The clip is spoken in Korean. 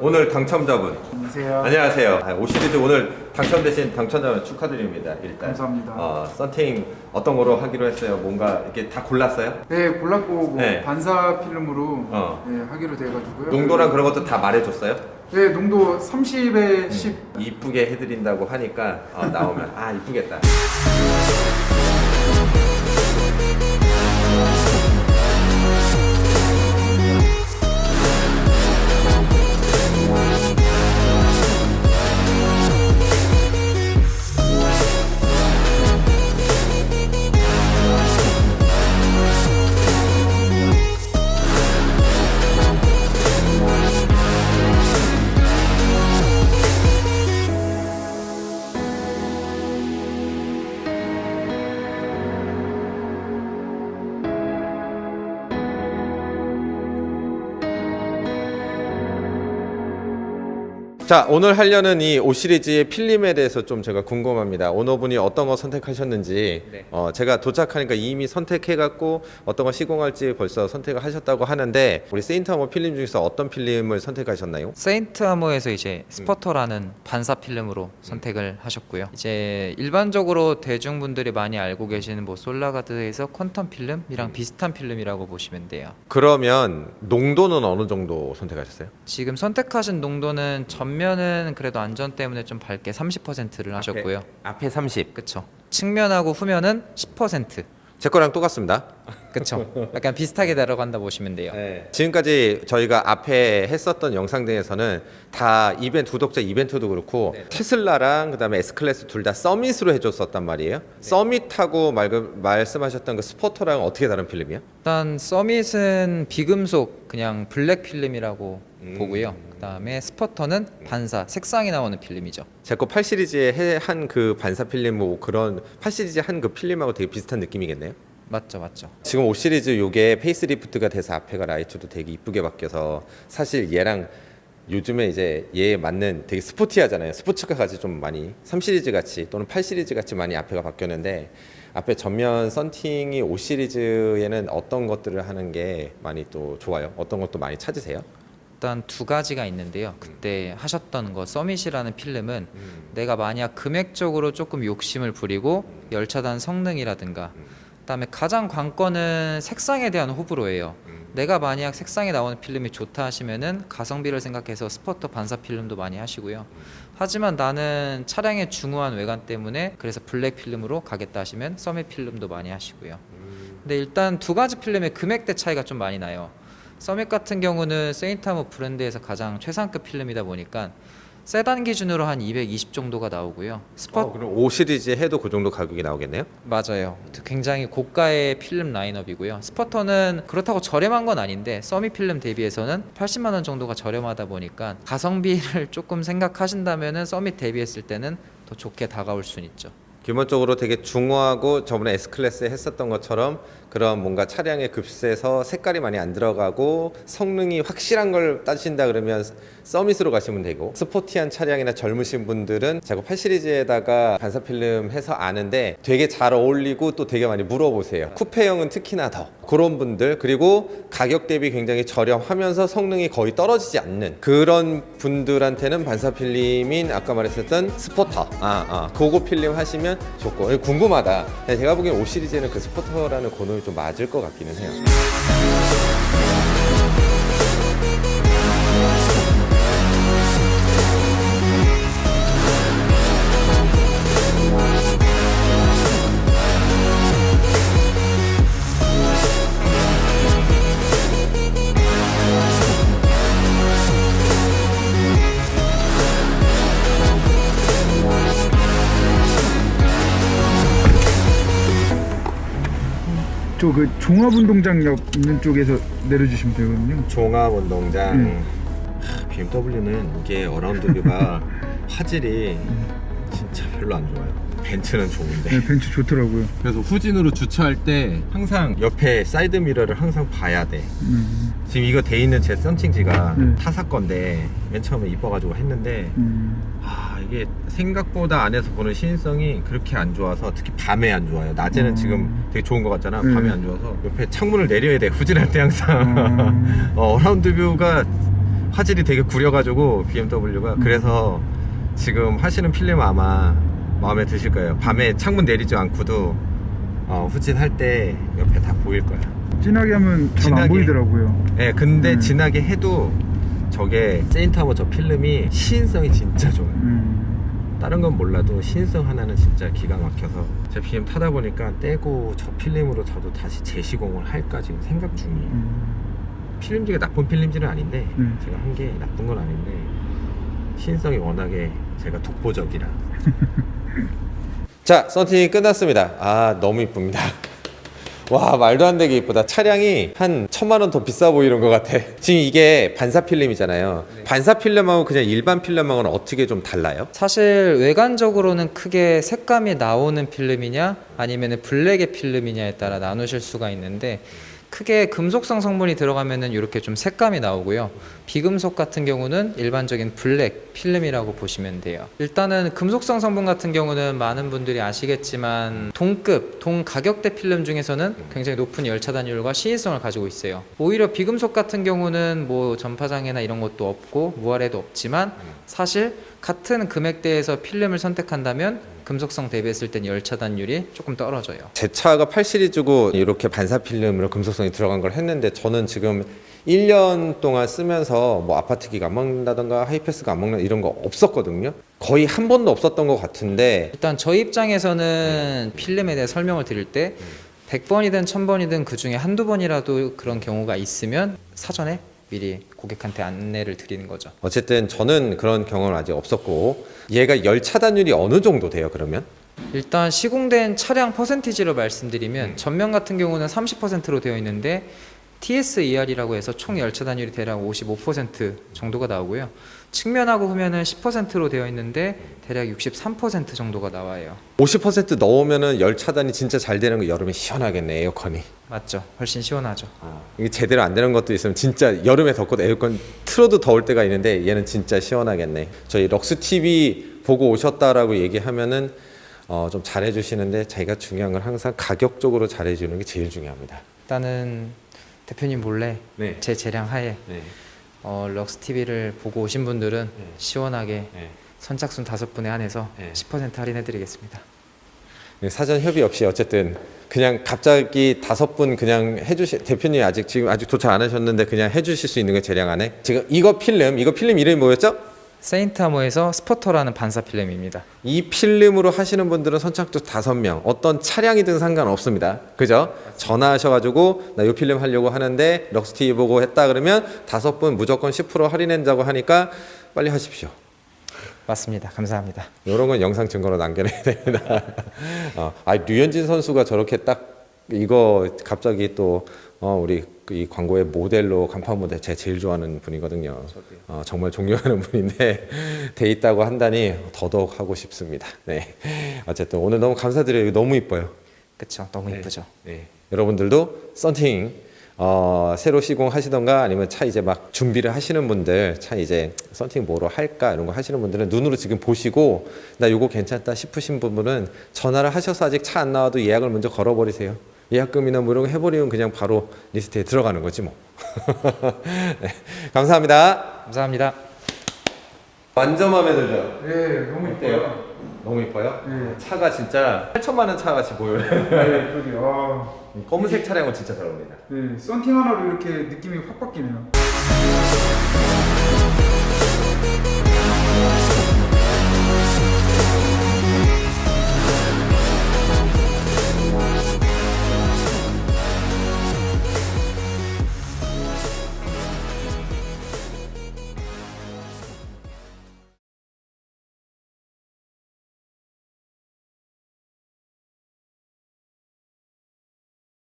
오늘 당첨자분 안녕하세요. 안녕하세요. 아, 5 시리즈 오늘 당첨되신 당첨자분 축하드립니다. 일단 감사합니다. 어, 썬팅 어떤 거로 하기로 했어요? 뭔가 이렇게 다 골랐어요? 네, 골랐고 뭐 네. 반사 필름으로 어. 네, 하기로 돼가지고요. 농도랑 그런 것도 다 말해줬어요? 네, 농도 30에 10. 이쁘게 해드린다고 하니까 어, 나오면 아 이쁘겠다. 자 오늘 하려는 이 5 시리즈의 필름에 대해서 좀 제가 궁금합니다. 오너분이 어떤 거 선택하셨는지 네. 어, 제가 도착하니까 이미 선택해갖고 어떤 거 시공할지 벌써 선택을 하셨다고 하는데 우리 세인트하모 필름 중에서 어떤 필름을 선택하셨나요? 세인트 아모에서 이제 스퍼터라는 반사 필름으로 선택을 하셨고요. 이제 일반적으로 대중분들이 많이 알고 계시는 뭐 솔라가드에서 퀀텀 필름이랑 비슷한 필름이라고 보시면 돼요. 그러면 농도는 어느 정도 선택하셨어요? 지금 선택하신 농도는 전면 은 그래도 안전 때문에 좀 밝게 30%를 하셨고요. 앞에 30. 그쵸. 측면하고 후면은 10%. 제 거랑 똑같습니다. 그쵸. 약간 비슷하게 내려간다 보시면 돼요. 네. 지금까지 저희가 앞에 했었던 영상 등에서는 다 이벤트 구독자 이벤트도 그렇고 네. 테슬라랑 그다음에 S 클래스 둘 다 서밋으로 해줬었단 말이에요. 네. 서밋하고 말, 말씀하셨던 그 스포터랑 어떻게 다른 필름이야? 일단 서밋은 비금속 그냥 블랙 필름이라고 음. 보고요. 그다음에 스퍼터는 반사 색상이 나오는 필름이죠. 제거 8 시리즈에 한그 반사 필름 뭐 그런 8 시리즈 한 그 필름하고 되게 비슷한 느낌이겠네요. 맞죠, 맞죠. 지금 5 시리즈 요게 페이스리프트가 돼서 앞에가 라이트도 되게 이쁘게 바뀌어서 사실 얘랑 요즘에 이제 얘에 맞는 되게 스포티하잖아요. 스포츠카 같이 좀 많이 3 시리즈 같이 또는 8 시리즈 같이 많이 앞에가 바뀌었는데 앞에 전면 썬팅이 5 시리즈에는 어떤 것들을 하는 게 많이 또 좋아요? 어떤 것도 많이 찾으세요? 일단 두 가지가 있는데요. 그때 하셨던 거 서밋이라는 필름은 내가 만약 금액적으로 조금 욕심을 부리고 열차단 성능이라든가 그다음에 가장 관건은 색상에 대한 호불호예요. 내가 만약 색상이 나오는 필름이 좋다 하시면은 가성비를 생각해서 스포터 반사 필름도 많이 하시고요. 하지만 나는 차량의 중후한 외관 때문에 그래서 블랙 필름으로 가겠다 하시면 서밋 필름도 많이 하시고요. 근데 일단 두 가지 필름의 금액대 차이가 좀 많이 나요. 서밋 같은 경우는 세인트하모 브랜드에서 가장 최상급 필름이다 보니까 세단 기준으로 한 220 정도가 나오고요. 스퍼 어, 그럼 5 시리즈 해도 그 정도 가격이 나오겠네요? 맞아요. 굉장히 고가의 필름 라인업이고요. 스퍼터는 그렇다고 저렴한 건 아닌데 서밋 필름 대비해서는 80만 원 정도가 저렴하다 보니까 가성비를 조금 생각하신다면은 서밋 대비했을 때는 더 좋게 다가올 수는 있죠. 기본적으로 되게 중후하고 저번에 S 클래스에 했었던 것처럼 그런 뭔가 차량의 급세에서 색깔이 많이 안 들어가고 성능이 확실한 걸 따진다 그러면 서밋으로 가시면 되고 스포티한 차량이나 젊으신 분들은 자꾸 8 시리즈에다가 반사 필름 해서 아는데 되게 잘 어울리고 또 되게 많이 물어보세요. 쿠페형은 특히나 더. 그런 분들 그리고 가격 대비 굉장히 저렴하면서 성능이 거의 떨어지지 않는 그런 분들한테는 반사 필름인 아까 말했었던 스포터. 아, 아 그거 필름 하시면 좋고. 궁금하다. 제가 보기엔 5 시리즈는 그 스포터라는 고놈이 좀 맞을 것 같기는 해요 저그 종합운동장역 있는 쪽에서 내려주시면 되거든요. 종합운동장 음. 하, BMW는 이게 어라운드 뷰가 화질이 진짜 별로 안 좋아요 벤츠는 좋은데 네, 벤츠 좋더라고요. 그래서 후진으로 주차할 때 항상 옆에 사이드 미러를 항상 봐야 돼 음, 지금 이거 돼 있는 제 썬팅지가 음. 타사 건데 맨 처음에 이뻐가지고 했는데 음, 아 이게 생각보다 안에서 보는 시인성이 그렇게 안 좋아서 특히 밤에 안 좋아요 낮에는 음. 지금 되게 좋은 것 같잖아 음. 밤에 안 좋아서 옆에 창문을 내려야 돼 후진할 때 항상 음. 어, 어라운드 뷰가 화질이 되게 구려가지고 BMW가 그래서 지금 하시는 필름 아마 마음에 드실 거예요. 밤에 창문 내리지 않고도 어, 후진할 때 옆에 다 보일 거야. 진하게 하면 잘 진하게. 안 보이더라고요. 예, 근데 음. 진하게 해도 저게 세인타워 저 필름이 시인성이 진짜 좋아요. 음. 다른 건 몰라도 시인성 하나는 진짜 기가 막혀서 제가 BM 타다 보니까 떼고 저 필름으로 저도 다시 재시공을 할까 지금 생각 중이에요. 음. 필름지가 나쁜 필름지는 아닌데 음. 제가 한 게 나쁜 건 아닌데 시인성이 워낙에 제가 독보적이라 자 썬팅이 끝났습니다. 아 너무 이쁩니다. 와 말도 안 되게 이쁘다. 차량이 한 천만 원 더 비싸 보이는 것 같아. 지금 이게 반사 필름이잖아요. 반사 필름하고 그냥 일반 필름하고는 어떻게 좀 달라요? 사실 외관적으로는 크게 색감이 나오는 필름이냐 아니면 블랙의 필름이냐에 따라 나누실 수가 있는데 크게 금속성 성분이 들어가면은 이렇게 좀 색감이 나오고요. 비금속 같은 경우는 일반적인 블랙 필름이라고 보시면 돼요. 일단은 금속성 성분 같은 경우는 많은 분들이 아시겠지만 동급, 동 가격대 필름 중에서는 굉장히 높은 열차 단율과 시인성을 가지고 있어요. 오히려 비금속 같은 경우는 뭐 전파 장애나 이런 것도 없고 무할에도 없지만 사실 같은 금액대에서 필름을 선택한다면 금속성 대비했을 땐 열 차 단율이 조금 떨어져요. 제 차가 8 시리즈고 이렇게 반사 필름으로 금속성이 들어간 걸 했는데 저는 지금 1년 동안 쓰면서 뭐 아파트 기가 안 먹는다던가 하이패스가 안 먹는 이런 거 없었거든요. 거의 한 번도 없었던 것 같은데 일단 저희 입장에서는 필름에 대해 설명을 드릴 때 100번이든 1000번이든 그 중에 한두 번이라도 그런 경우가 있으면 사전에 미리 고객한테 안내를 드리는 거죠. 어쨌든 저는 그런 경험은 아직 없었고 얘가 열 차단율이 어느 정도 돼요 그러면? 일단 시공된 차량 퍼센티지로 말씀드리면 전면 같은 경우는 30%로 되어 있는데 TSER이라고 해서 총 열차 단율이 대략 55% 정도가 나오고요. 측면하고 후면은 10%로 되어 있는데 대략 63% 정도가 나와요. 50% 넣으면은 열 차단이 진짜 잘 되는 거 여름에 시원하겠네 에어컨이. 맞죠? 훨씬 시원하죠. 이게 제대로 안 되는 것도 있으면 진짜 여름에 덥고 에어컨 틀어도 더울 때가 있는데 얘는 진짜 시원하겠네. 저희 럭스 TV 보고 오셨다라고 얘기하면은 어, 좀 잘해주시는데 자기가 중요한 건 항상 가격적으로 잘해주는 게 제일 중요합니다. 일단은 대표님 몰래 네. 제 재량 하에 네. 어, 럭스 TV를 보고 오신 분들은 네. 시원하게 네. 선착순 다섯 분에 한해서 네. 10% 할인해드리겠습니다. 네, 사전 협의 없이 어쨌든 그냥 갑자기 다섯 분 그냥 해주시 대표님 아직 지금 아직 도착 안 하셨는데 그냥 해주실 수 있는 거 재량 안에 지금 이거 필름 이거 필름 이름이 뭐였죠? 세인트하모에서 스포터라는 반사 필름입니다. 이 필름으로 하시는 분들은 선착도 다섯 명 어떤 차량이든 상관없습니다 그죠 전화하셔가지고 나 이 필름 하려고 하는데 럭스 TV 보고 했다 그러면 다섯 분 무조건 10% 할인한다고 하니까 빨리 하십시오 맞습니다. 감사합니다. 이런 건 영상 증거로 남겨내야 됩니다. 어, 아 류현진 선수가 저렇게 딱 이거 갑자기 또 어, 우리 그이 광고의 모델로 간판 모델 제가 제일 좋아하는 분이거든요. 어, 정말 존경하는 분인데 돼 있다고 한다니 더더욱 하고 싶습니다. 네. 어쨌든 오늘 너무 감사드려요. 너무 이뻐요. 그쵸? 너무 네. 이쁘죠? 네. 여러분들도 썬팅 어, 새로 시공하시던가 아니면 차 이제 막 준비를 하시는 분들 차 이제 썬팅 뭐로 할까 이런 거 하시는 분들은 눈으로 지금 보시고 나 요거 괜찮다 싶으신 분들은 전화를 하셔서 아직 차 안 나와도 예약을 먼저 걸어버리세요. 예약금이나 뭐 이런 거 해버리면 그냥 바로 리스트에 들어가는 거지 뭐. 네. 감사합니다. 감사합니다. 완전 마음에 들죠? 네, 너무 어때요? 너무 이뻐요? 네. 차가 진짜 8천만 원 차 같이 보여요. 네, 그러게요. 아, 검은색 차량은 진짜 잘 어울린다. 네, 썬팅 하나로 이렇게 느낌이 확 바뀌네요.